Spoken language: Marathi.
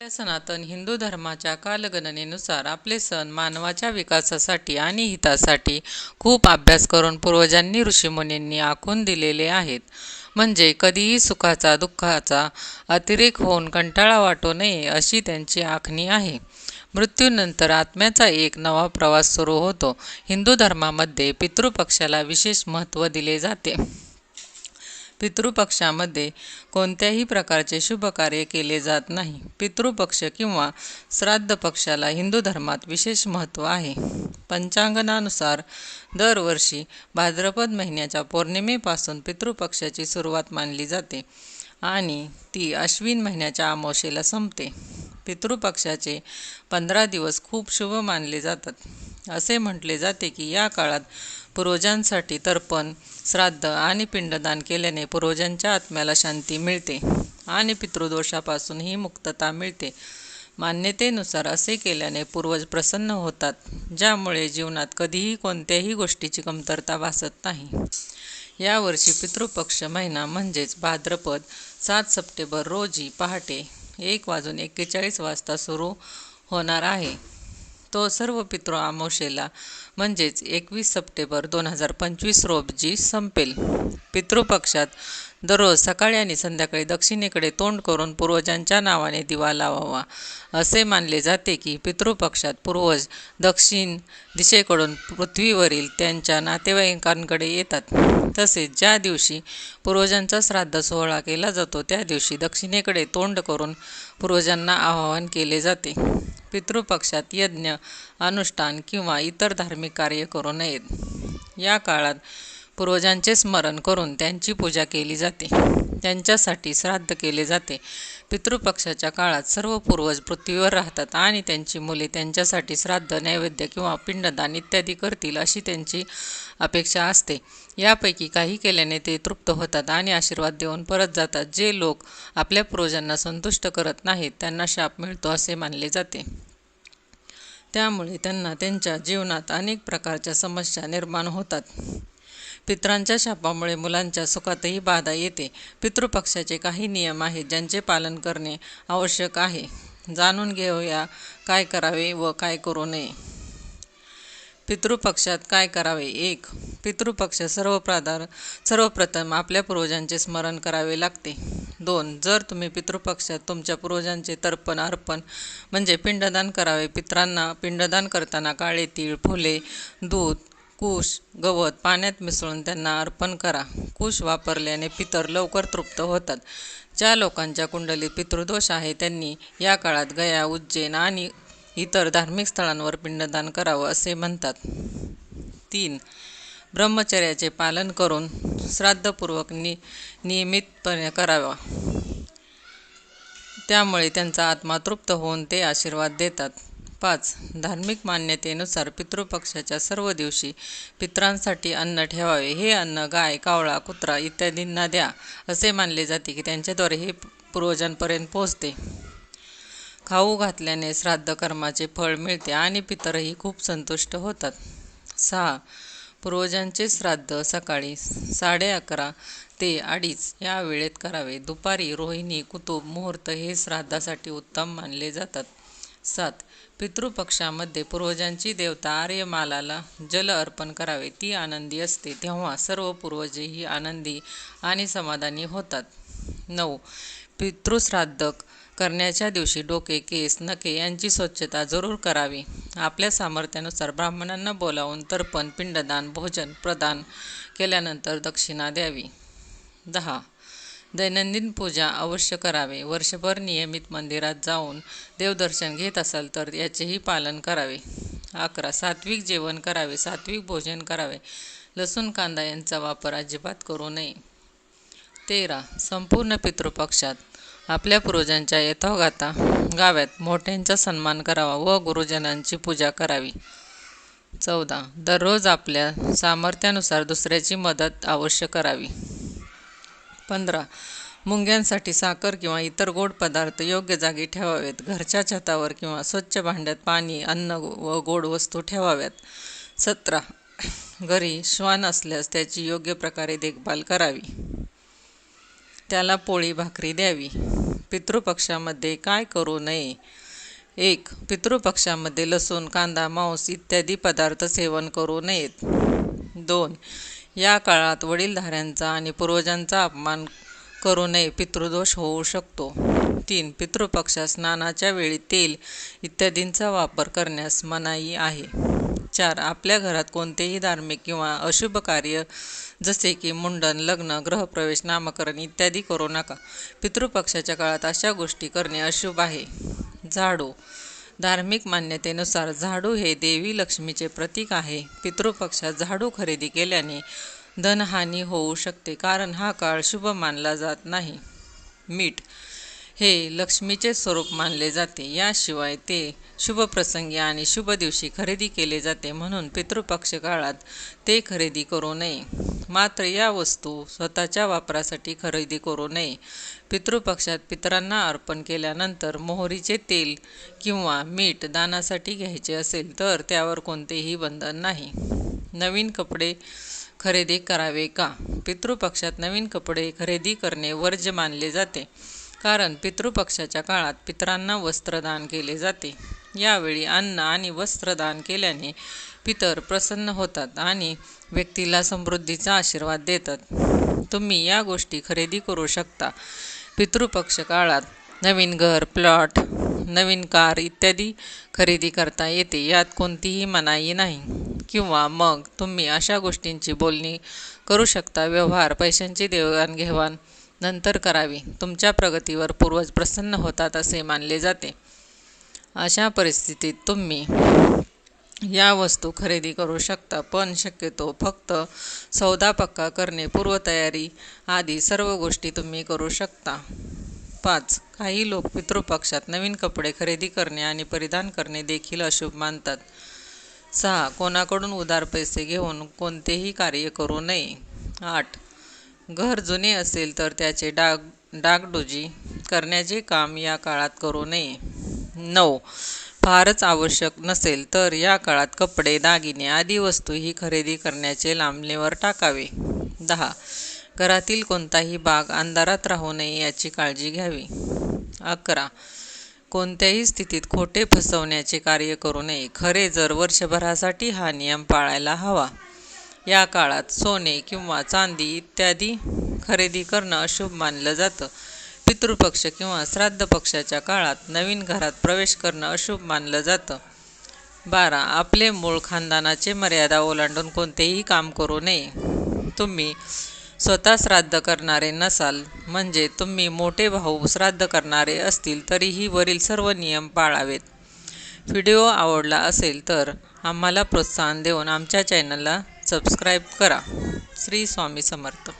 आपल्या सनातन हिंदू धर्माच्या कालगणनेनुसार आपले सण मानवाच्या विकासासाठी आणि हितासाठी खूप अभ्यास करून पूर्वजांनी ऋषीमुनींनी आखून दिलेले आहेत. म्हणजे कधीही सुखाचा दुःखाचा अतिरेक होऊन कंटाळा वाटू नये अशी त्यांची आखणी आहे. मृत्यूनंतर आत्म्याचा एक नवा प्रवास सुरू होतो. हिंदू धर्मामध्ये पितृपक्षाला विशेष महत्त्व दिले जाते. पितृपक्षामध्ये कोणत्याही प्रकारचे शुभ कार्य केले जात नाही. पितृपक्ष किंवा श्राद्ध पक्षाला हिंदू धर्मात विशेष महत्त्व आहे. पंचांगणानुसार दरवर्षी भाद्रपद महिन्याच्या पौर्णिमेपासून पितृपक्षाची सुरुवात मानली जाते आणि ती अश्विन महिन्याच्या अमावशेला संपते. पितृपक्षाचे पंधरा दिवस खूप शुभ मानले जातात. असे म्हटले जाते की या काळात पूर्वजांसाठी तर्पण श्राद्ध आणि पिंडदान केल्याने पूर्वजांच्या आत्म्याला शांती मिळते आणि पितृदोषापासूनही मुक्तता मिळते. मान्यतेनुसार असे केल्याने पूर्वज प्रसन्न होतात ज्यामुळे जीवनात कधीही कोणत्याही गोष्टीची कमतरता भासत नाही. यावर्षी पितृपक्ष महिना म्हणजेच भाद्रपद सात सप्टेंबर रोजी पहाटे एक वाजून एक्केचाळीस वाजता सुरू होणार आहे. तो सर्व पितृ अमावस्येला म्हणजेच एकवीस सप्टेंबर दोन हजार पंचवीस रोजी संपेल. पितृपक्षात दररोज सकाळी आणि संध्याकाळी दक्षिणेकडे तोंड करून पूर्वजांच्या नावाने दिवा लावावा. असे मानले जाते की पितृपक्षात पूर्वज दक्षिण दिशेकडून पृथ्वीवरील त्यांच्या नातेवाईकांकडे येतात. तसेच ज्या दिवशी पूर्वजांचा श्राद्ध सोहळा केला जातो त्या दिवशी दक्षिणेकडे तोंड करून पूर्वजांना आवाहन केले जाते. पितृपक्षात यज्ञ अनुष्ठान किंवा इतर धार्मिक कार्य करू नयेत. या काळात पूर्वजांचे स्मरण करून त्यांची पूजा केली जाते. त्यांच्यासाठी श्राद्ध केले जाते. पितृपक्षाच्या काळात सर्व पूर्वज पृथ्वीवर राहतात आणि त्यांची मुले त्यांच्यासाठी श्राद्ध नैवेद्य किंवा पिंडदान इत्यादी करतील अशी त्यांची अपेक्षा असते. यापैकी काही केल्याने ते तृप्त होतात आणि आशीर्वाद देऊन परत जातात. जे लोक आपल्या पूर्वजांना संतुष्ट करत नाहीत त्यांना शाप मिळतो असे मानले जाते. त्यामुळे त्यांना त्यांच्या जीवनात अनेक प्रकारच्या समस्या निर्माण होतात. पित्रांच्या शापामुळे मुलांच्या सुखातही बाधा येते. पितृपक्षाचे काही नियम आहेत ज्यांचे पालन करणे आवश्यक आहे. जाणून घेऊया काय करावे व काय करू नये. पितृपक्षात काय करावे? एक पितृपक्ष सर्वप्राधार सर्वप्रथम आपल्या पूर्वजांचे स्मरण करावे लागते. दोन जर तुम्ही पितृपक्षात तुमच्या पूर्वजांचे तर्पण अर्पण म्हणजे पिंडदान करावे पित्रांना पिंडदान करताना काळे तीळ फुले दूध कुश गवत पाण्यात मिसळून त्यांना अर्पण करा. कुश वापरल्याने पितर लवकर तृप्त होतात. ज्या लोकांच्या कुंडलीत पितृदोष आहे त्यांनी या काळात गया उज्जैन आणि इतर धार्मिक स्थळांवर पिंडदान करावं असे म्हणतात. तीन ब्रह्मचर्याचे पालन करून श्राद्धपूर्वक नि नियमितपणे करावा. त्यामुळे त्यांचा आत्मा तृप्त होऊन ते आशीर्वाद देतात. पाच धार्मिक मान्यतेनुसार पितृपक्षाच्या सर्व दिवशी पित्रांसाठी अन्न ठेवावे. हे अन्न गाय कावळा कुत्रा इत्यादींना द्या असे मानले जाते की त्यांच्याद्वारे हे पूर्वजांपर्यंत पोहोचते. खाऊ घातल्याने श्राद्ध कर्माचे फळ मिळते आणि पितरही खूप संतुष्ट होतात. सहा पूर्वजांचे श्राद्ध सकाळी साडे अकरा ते अडीच या वेळेत करावे. दुपारी रोहिणी कुतुब मुहूर्त हे श्राद्धासाठी उत्तम मानले जातात. सात पितृपक्षामध्ये पूर्वजांची देवता आर्यमालाला जल अर्पण करावे ती आनंदी असते. तेव्हा सर्व पूर्वजेही आनंदी आणि समाधानी होतात. नऊ. पितृश्राद्ध करण्याच्या दिवशी डोके केस नखे यांची स्वच्छता जरूर करावी. आपल्या सामर्थ्यानुसार ब्राह्मणांना बोलावून तर्पण पिंडदान भोजन प्रदान केल्यानंतर दक्षिणा द्यावी. दहा. दैनंदिन पूजा अवश्य करावे. वर्षभर नियमित मंदिरात जाऊन देवदर्शन घेत असाल तर याचेही पालन करावे. अकरा सात्विक जेवण करावे सात्विक भोजन करावे. लसूण कांदा यांचा वापर अजिबात करू नये. तेरा संपूर्ण पितृपक्षात आपल्या पूर्वजांच्या यथोगाता गाव्यात मोठ्यांचा सन्मान करावा व गुरुजनांची पूजा करावी. चौदा दररोज आपल्या सामर्थ्यानुसार दुसऱ्याची मदत अवश्य करावी. पंधरा. मुंग्यांसाठी साखर किंवा इतर गोड पदार्थ योग्य जागी ठेवावेत. घरच्या छतावर किंवा स्वच्छ भांड्यात पाणी अन्न व गोड वस्तू ठेवाव्यात. सतरा. घरी श्वान असल्यास त्याची योग्य प्रकारे देखभाल करावी. त्याला पोळी भाकरी द्यावी. पितृपक्षामध्ये काय करू नये? एक. पितृपक्षामध्ये लसूण कांदा मांस इत्यादी पदार्थ सेवन करू नयेत. दोन. या काळात वडीलधाऱ्यांचा आणि पूर्वजांचा अपमान करू नये पितृदोष होऊ शकतो. तीन पितृपक्षात स्नानाच्या वेळी तेल इत्यादींचा वापर करण्यास मनाई आहे. चार आपल्या घरात कोणतेही धार्मिक किंवा अशुभ कार्य जसे की मुंडन लग्न गृहप्रवेश नामकरण इत्यादी करू नका. पितृपक्षाच्या काळात अशा गोष्टी करणे अशुभ आहे. झाडू धार्मिक मान्यतेनुसार झाडू हे देवी लक्ष्मीचे प्रतीक आहे. पितृपक्षात झाडू खरेदी केल्याने धनहानी होऊ शकते कारण हा काळ शुभ मानला जात नाही. मीठ हे लक्ष्मीचे स्वरूप मानले जाते. याशिवाय ते शुभ प्रसंगी आणि शुभ दिवशी खरेदी केले जाते म्हणून पितृपक्ष काळात ते खरेदी करू नये. मात्र या वस्तू स्वतःच्या वापरासाठी खरेदी करू नये. पितृपक्षात पितरांना अर्पण केल्यानंतर मोहरीचे तेल किंवा मीठ दानासाठी घ्यायचे असेल तर त्यावर कोणतेही बंधन नाही. नवीन कपडे खरेदी करावे का? पितृपक्षात नवीन कपडे खरेदी करणे वर्ज्य मानले जाते कारण पितृपक्षाच्या काळात पितरांना वस्त्रदान केले जाते. यावेळी अन्न आणि वस्त्रदान केल्याने पितर प्रसन्न होतात आणि व्यक्तीला समृद्धीचा आशीर्वाद देतात. तुम्ही या गोष्टी खरेदी करू शकता. पितृपक्ष काळात नवीन घर प्लॉट नवीन कार इत्यादी खरेदी करता येते. यात कोणतीही मनाई नाही. किंवा मग तुम्ही अशा गोष्टींची बोलणी करू शकता. व्यवहार पैशांची देवाणघेवाण नंतर करावी. तुमच्या प्रगतीवर पूर्वज प्रसन्न होतात असे मानले जाते. अशा परिस्थितीत तुम्ही या वस्तू खरेदी करू शकता पण शक्यतो फक्त सौदा पक्का करणे पूर्वतयारी आदी सर्व गोष्टी तुम्ही करू शकता. पाच काही लोक पितृपक्षात नवीन कपडे खरेदी करणे आणि परिधान करणे देखील अशुभ मानतात. सहा कोणाकडून उदार पैसे घेऊन कोणतेही कार्य करू नये. आठ घर जुने असेल तर त्याचे डाग डागडुजी करण्याचे काम या काळात करू नये. नऊ फारच आवश्यक नसेल तर या काळात कपडे दागिने आदी वस्तूही खरेदी करण्याचे लांबणीवर टाकावे. दहा. घरातील कोणताही भाग अंधारात राहू नये याची काळजी घ्यावी. अकरा. कोणत्याही स्थितीत खोटे फसवण्याचे कार्य करू नये. खरे जर वर्षभरासाठी हा नियम पाळायला हवा. या काळात सोने किंवा चांदी इत्यादी खरेदी करणं अशुभ मानलं जातं. पितृपक्ष किंवा श्राद्ध पक्षाच्या काळात नवीन घरात प्रवेश करणं अशुभ मानलं जातं. बारा आपले मूळ खानदानाचे मर्यादा ओलांडून कोणतेही काम करू नये. तुम्ही स्वतः श्राद्ध करणारे नसाल म्हणजे तुम्ही मोठे भाऊ श्राद्ध करणारे असतील तरीही वरील सर्व नियम पाळावेत. व्हिडिओ आवडला असेल तर आम्हाला प्रोत्साहन देऊन आमच्या चॅनलला सबस्क्राईब करा. श्री स्वामी समर्थ.